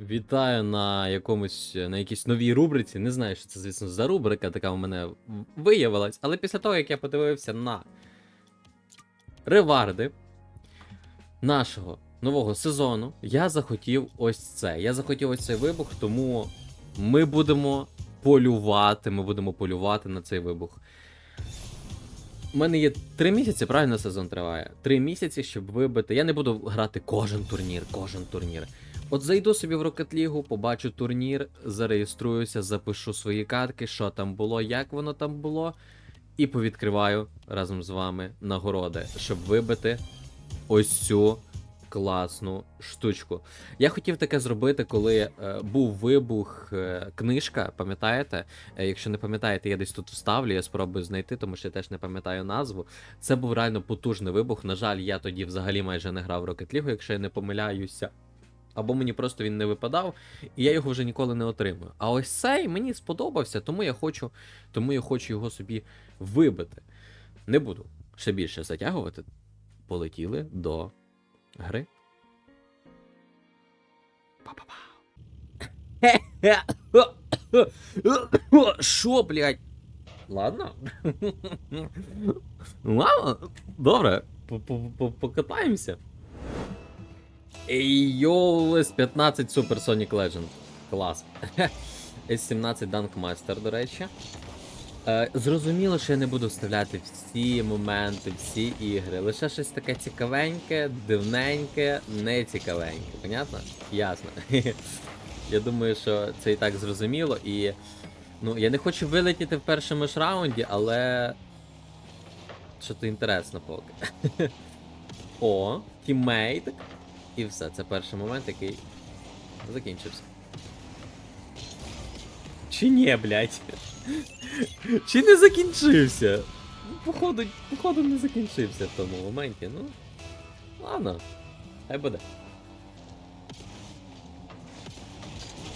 Вітаю на якомусь на якійсь новій рубриці. Не знаю, що це, звісно, за рубрика, така у мене виявилась. Але після того, як я подивився на реварди нашого нового сезону, я захотів ось це. Я захотів ось цей вибух, тому ми будемо полювати. Ми будемо полювати на цей вибух. У мене є три місяці, правильно сезон триває. Три місяці, щоб вибити. Я не буду грати кожен турнір, кожен турнір. От зайду собі в Rocket League, побачу турнір, зареєструюся, запишу свої катки, що там було, як воно там було, і повідкриваю разом з вами нагороди, щоб вибити ось цю класну штучку. Я хотів таке зробити, коли е, був вибух е, книжка, пам'ятаєте? Е, якщо не пам'ятаєте, я десь тут вставлю, я спробую знайти, тому що я теж не пам'ятаю назву. Це був реально потужний вибух. На жаль, я тоді взагалі майже не грав в Rocket League, якщо я не помиляюся. Або мені просто він не випадав, і я його вже ніколи не отримую. А ось цей мені сподобався, тому я хочу, тому я хочу його собі вибити. Не буду ще більше затягувати. Полетіли до гри. Па-па-па. Що, блядь? Ладно. Ладно, добре, по- по- Йолес 15 Super Sonic Legend. Клас. S17 Dunk до речі. Е, зрозуміло, що я не буду вставляти всі моменти, всі ігри. Лише щось таке цікавеньке, дивненьке, не цікавеньке. Понятно? Ясно. я думаю, що це і так зрозуміло. І. Ну, я не хочу вилетіти в першому ж раунді, але. Що то інтересно поки. О, тіммейт. І все, це перший момент, який закінчився. Чи ні, блядь? Чи не закінчився? Походу, походу не закінчився в тому моменті. Ну. Ладно. Хай буде.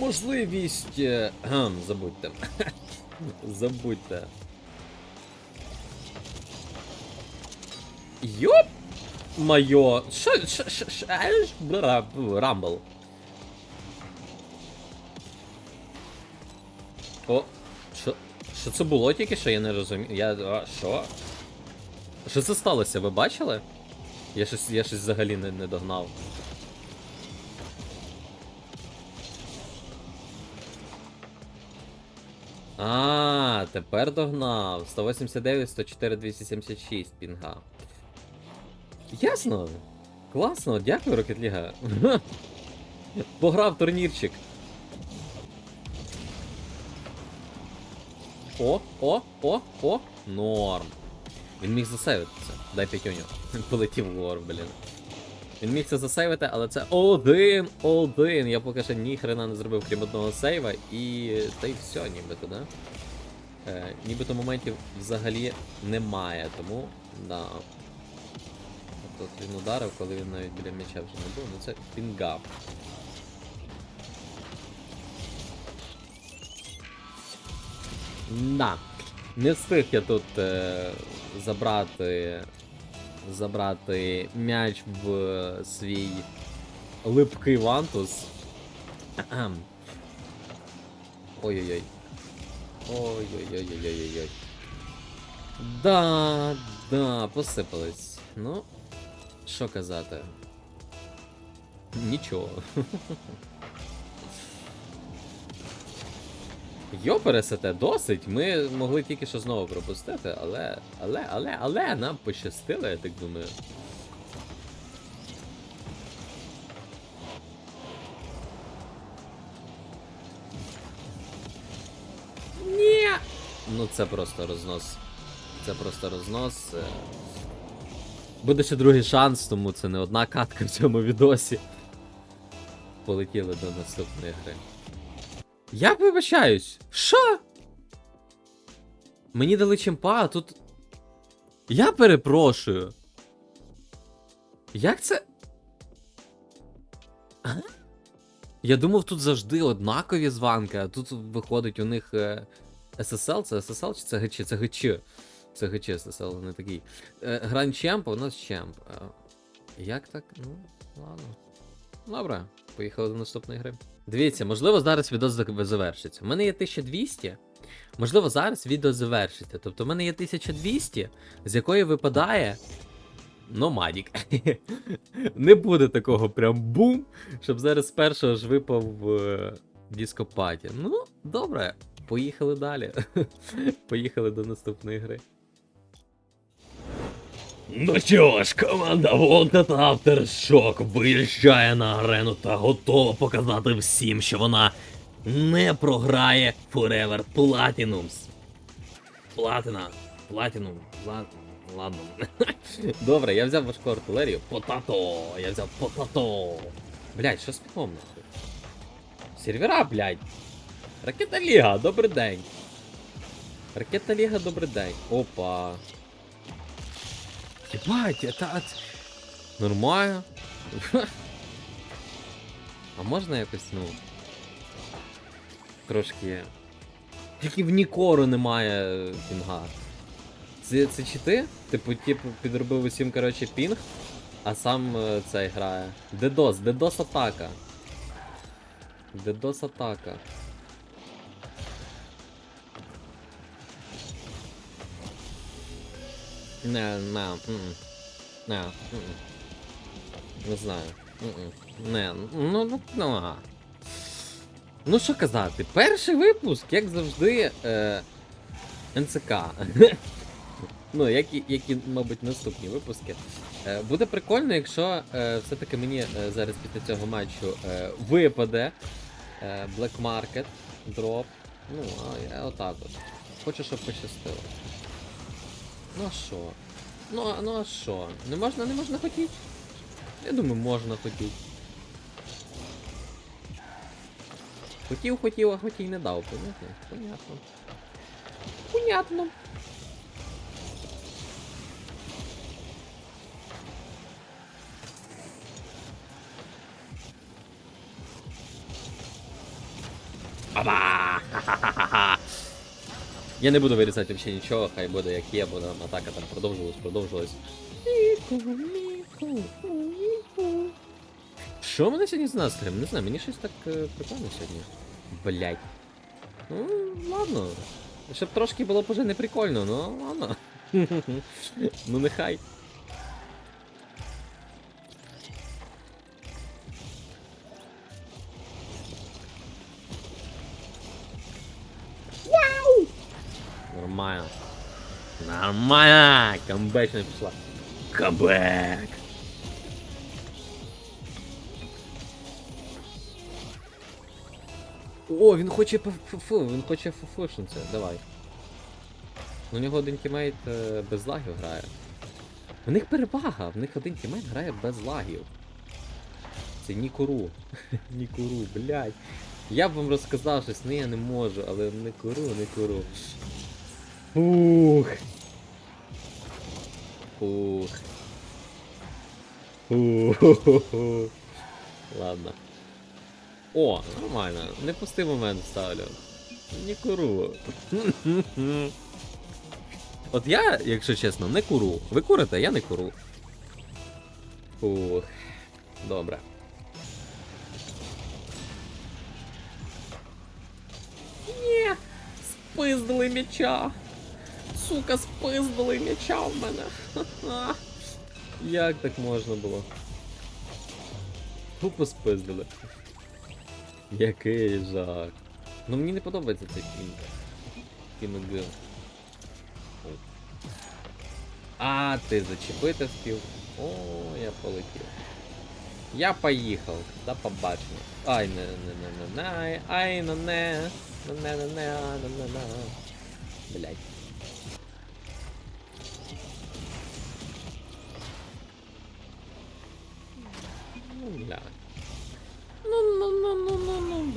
Можливість. е, гм, забудьте. Забудьте. Йоп! Майо. Що, що, що, що, Рамбл. О, що, що це було тільки що, я не розумію. Я. А, що? Що це сталося, ви бачили? Я щось, я щось взагалі не, не догнав. А, тепер догнав. 189, 104, 276 пінга. Ясно. Класно, дякую, League. Пограв турнірчик. О, о, о, о, норм. Він міг засейвитися. Дай п'ятюню. Полетів в лор, блін. Він міг це засейвити, але це один, один. Я поки що ні хрена не зробив, крім одного сейва, і. Та й все, нібито, да? Е, нібито моментів взагалі немає, тому. Да. Тобто він ударив, коли він навіть біля м'яча вже не був, ну це пінга. Да. Не встиг я тут е, забрати. Забрати м'яч в свій липкий вантус. Ой-ой-ой. Ой-ой-ой-ой-ой-ой. Да, да, посипались. Ну, що казати? Нічого. Йопересете, досить. Ми могли тільки що знову пропустити, але. Але, але, але нам пощастило, я так думаю. Ні! Ну це просто рознос. Це просто рознос. Буде ще другий шанс, тому це не одна катка в цьому відосі. Полетіли до наступної гри. Я вибачаюсь. Що? Мені дали чемпа, а тут. Я перепрошую. Як це. А? Я думав, тут завжди однакові званки, а тут виходить у них е, SSL, це SSL чи це ГЧ? Це ГЧ. ГЧ SSL, не такий. Е, Гранд Чемп, а у нас Чемп. Як так? Ну, ладно. Добре, поїхали до наступної гри. Дивіться, можливо, зараз відео завершиться. У мене є 1200. Можливо, зараз відео завершиться. Тобто, в мене є 1200, з якої випадає. Номадік. Не буде такого прям бум, щоб зараз першого ж випав е, дископаті. Ну, добре, поїхали далі. поїхали до наступної гри. Ну що ж, команда Wanted Aftershock виїжджає на арену та готова показати всім, що вона не програє Forever Platinums. Платина. Платинум. Ла... Ладно. Добре, я взяв важку артилерію. Потато! Я взяв потато! Блять, що з піхом нахуй? Сервера, блять! Ракета Ліга, добрий день! Ракета Ліга, добрий день. Опа. Ебать, это от... Нормально. А можна якось, ну. Трошки. Тільки в Нікору немає пінга. Це, це чи ти? Типу, типу, підробив усім, коротше, пінг, а сам е, цей грає. Дедос, Дедос атака. Дедос атака. Не, не, не, не знаю. Не, ну, ну, ну. Ну що казати, перший випуск, як завжди, е, НЦК. ну, як і, як і, мабуть, наступні випуски. Е, буде прикольно, якщо е, все-таки мені е, зараз після цього матчу е, випаде е, Black Market, дроп. Ну, а я отак от. Хочу, щоб пощастило. Ну а що? Ну, ну а що? Не можна, не можна хотіти? Я думаю, можна хотіти. Хотів, хотів, а хотів не дав, понятно? Понятно. Понятно. Аба! Я не буду вирізати взагалі нічого, хай буде як є, бо там атака там продовжилась, продовжилась. Що мене сьогодні з настроєм? Не знаю, мені щось так е, прикольно сьогодні. Блять. Ну, ладно. Щоб трошки було б уже не прикольно, ну ладно. ну нехай. Нормально. Нормально! Камбэчная пішла. Камбэк! О, він хоче ПФФ, він хоче ФФшниця, давай. У нього один тімейт е, без лагів грає. В них перевага, в них один тімейт грає без лагів. Це Нікуру. Нікуру, блядь. Я б вам розказав щось, ну я не можу, але не куру, не куру. Ух. Ух. Ух. Ладно. О, нормально. Не пустий момент ставлю. Не куру. От я, якщо чесно, не куру. Ви курите, я не куру. Ух. Добре. Ні, спиздили м'яча. Сука, спиздили м'яча в мене. Ха-ха. Як так можна було? Тупо спиздили. Який жах. Ну мені не подобається цей фільм. Кіногил. А, ти зачепити встиг. О, я полетів. Я поїхав. До побачення. Ай, не не не не не ай не не не не не не не не не Блять. Ну, бля. Ну, ну, ну, ну, ну, ну.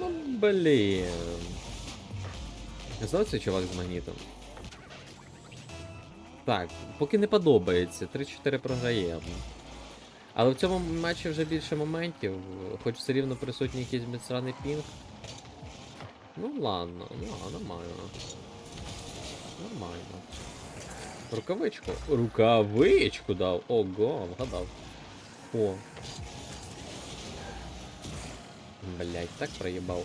Ну, блин. Знову цей чувак з магнітом. Так, поки не подобається, 3-4 програємо. Але в цьому матчі вже більше моментів, хоч все рівно присутній якийсь безсраний пінг. Ну ладно, ну нормально. Нормально. Рукавичку. Рукавичку дав. Ого, вгадав. О. Блять, так проїбав.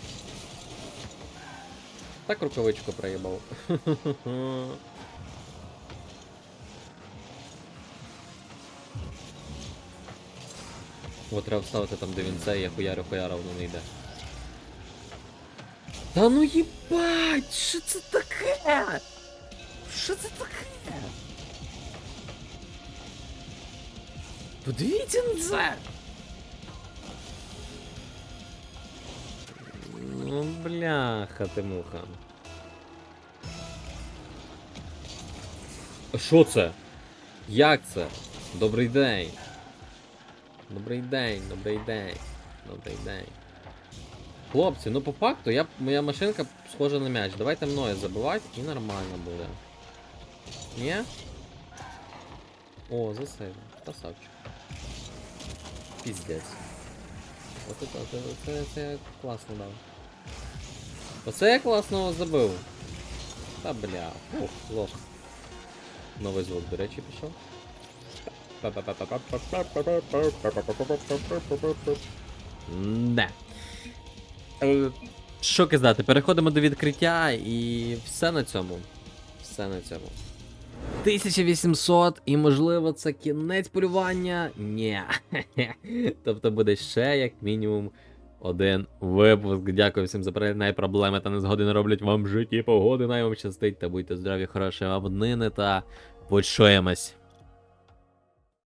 Так рукавичку проїбав. От треба вставити там, де він це, я хуярю хуяра, воно не йде. Та ну їбать! Що це таке? Що це таке? Подивіться на це! Ну, бляха ти муха. Що це? Як це? Добрий день. Добрий день, добрий день, добрий день. Хлопці, ну по факту я, моя машинка схожа на м'яч. Давайте мною забивати і нормально буде. Ні? О, засейв. Красавчик. Піздець. Оце, це, це, це класно дав. Оце я класно забив. Та бля. Ух, лох. Новий звук, до речі, пішов. Не. Що казати, переходимо до відкриття і все на цьому. Все на цьому. 1800 і можливо це кінець полювання? Ні. тобто буде ще як мінімум один випуск. Дякую всім за перегляд. Най проблеми та незгоди не роблять вам в житті погоди. Най вам щастить та будьте здорові, хороші вам днини та почуємось.